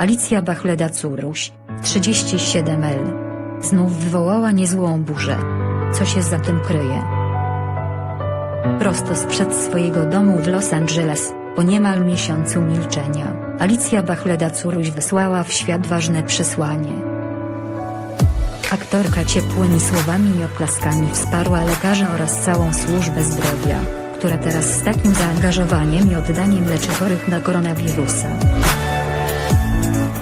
Alicja Bachleda-Curuś, 37L. Znów wywołała niezłą burzę. Co się za tym kryje? Prosto sprzed swojego domu w Los Angeles, po niemal miesiącu milczenia, Alicja Bachleda-Curuś wysłała w świat ważne przesłanie. Aktorka ciepłymi słowami i oklaskami wsparła lekarzy oraz całą służbę zdrowia, która teraz z takim zaangażowaniem i oddaniem leczy chorych na koronawirusa.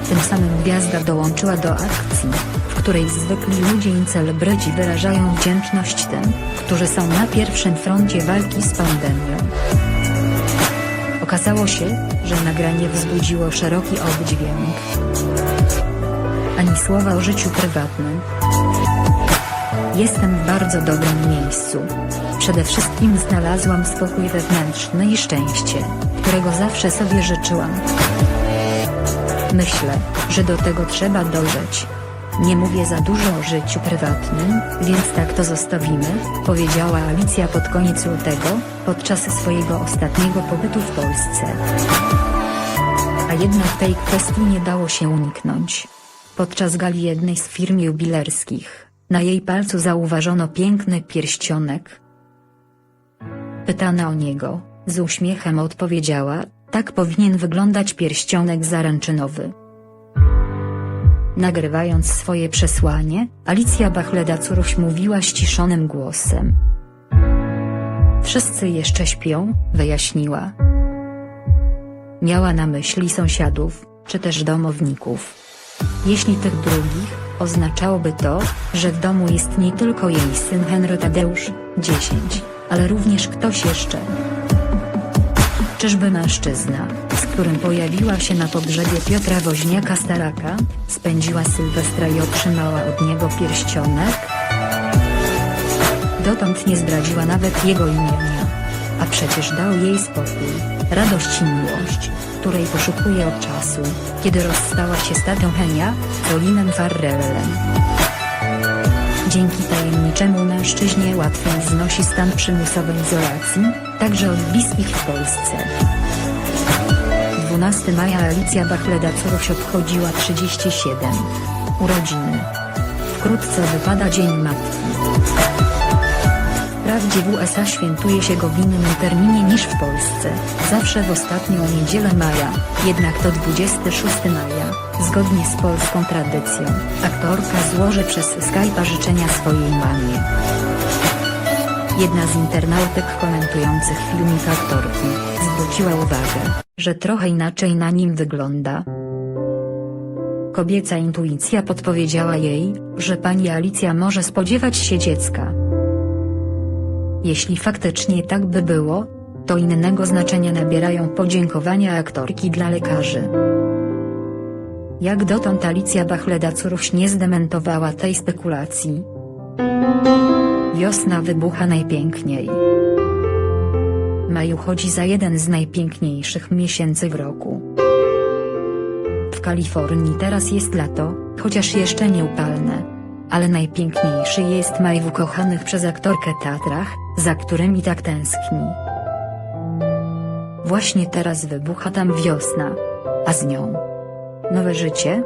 Tym samym gwiazda dołączyła do akcji, w której zwykli ludzie i celebryci wyrażają wdzięczność tym, którzy są na pierwszym froncie walki z pandemią. Okazało się, że nagranie wzbudziło szeroki oddźwięk. Ani słowa o życiu prywatnym. Jestem w bardzo dobrym miejscu. Przede wszystkim znalazłam spokój wewnętrzny i szczęście, którego zawsze sobie życzyłam. Myślę, że do tego trzeba dojrzeć. Nie mówię za dużo o życiu prywatnym, więc tak to zostawimy, powiedziała Alicja pod koniec lutego, podczas swojego ostatniego pobytu w Polsce. A jednak tej kwestii nie dało się uniknąć. Podczas gali jednej z firm jubilerskich, na jej palcu zauważono piękny pierścionek. Pytana o niego, z uśmiechem odpowiedziała, tak powinien wyglądać pierścionek zaręczynowy. Nagrywając swoje przesłanie, Alicja Bachleda-Curuś mówiła ściszonym głosem. Wszyscy jeszcze śpią, wyjaśniła. Miała na myśli sąsiadów, czy też domowników. Jeśli tych drugich, oznaczałoby to, że w domu jest nie tylko jej syn Henry Tadeusz, 10, ale również ktoś jeszcze. Czyżby mężczyzna, z którym pojawiła się na pogrzebie Piotra Woźniaka-Staraka, spędziła Sylwestra i otrzymała od niego pierścionek? Dotąd nie zdradziła nawet jego imienia. A przecież dał jej spokój, radość i miłość, której poszukuje od czasu, kiedy rozstała się z tatą Henia, Colinem Farrellem. Dzięki tajemniczemu mężczyźnie łatwiej znosi stan przymusowej izolacji, także od bliskich w Polsce. 12 maja Alicja Bachleda-Curuś obchodziła 37 urodziny. Wkrótce wypada Dzień Matki. Wprawdzie w USA świętuje się go w innym terminie niż w Polsce, zawsze w ostatnią niedzielę maja, jednak to 26 maja, zgodnie z polską tradycją, aktorka złoży przez Skype'a życzenia swojej mamie. Jedna z internautek komentujących filmik aktorki, zwróciła uwagę, że trochę inaczej na nim wygląda. Kobieca intuicja podpowiedziała jej, że pani Alicja może spodziewać się dziecka. Jeśli faktycznie tak by było, to innego znaczenia nabierają podziękowania aktorki dla lekarzy. Jak dotąd Alicja Bachleda-Curuś nie zdementowała tej spekulacji. Wiosna wybucha najpiękniej. Maj uchodzi za jeden z najpiękniejszych miesięcy w roku. W Kalifornii teraz jest lato, chociaż jeszcze nie upalne. Ale najpiękniejszy jest maj w ukochanych przez aktorkę teatrach, za którymi tak tęskni. Właśnie teraz wybucha tam wiosna. A z nią nowe życie,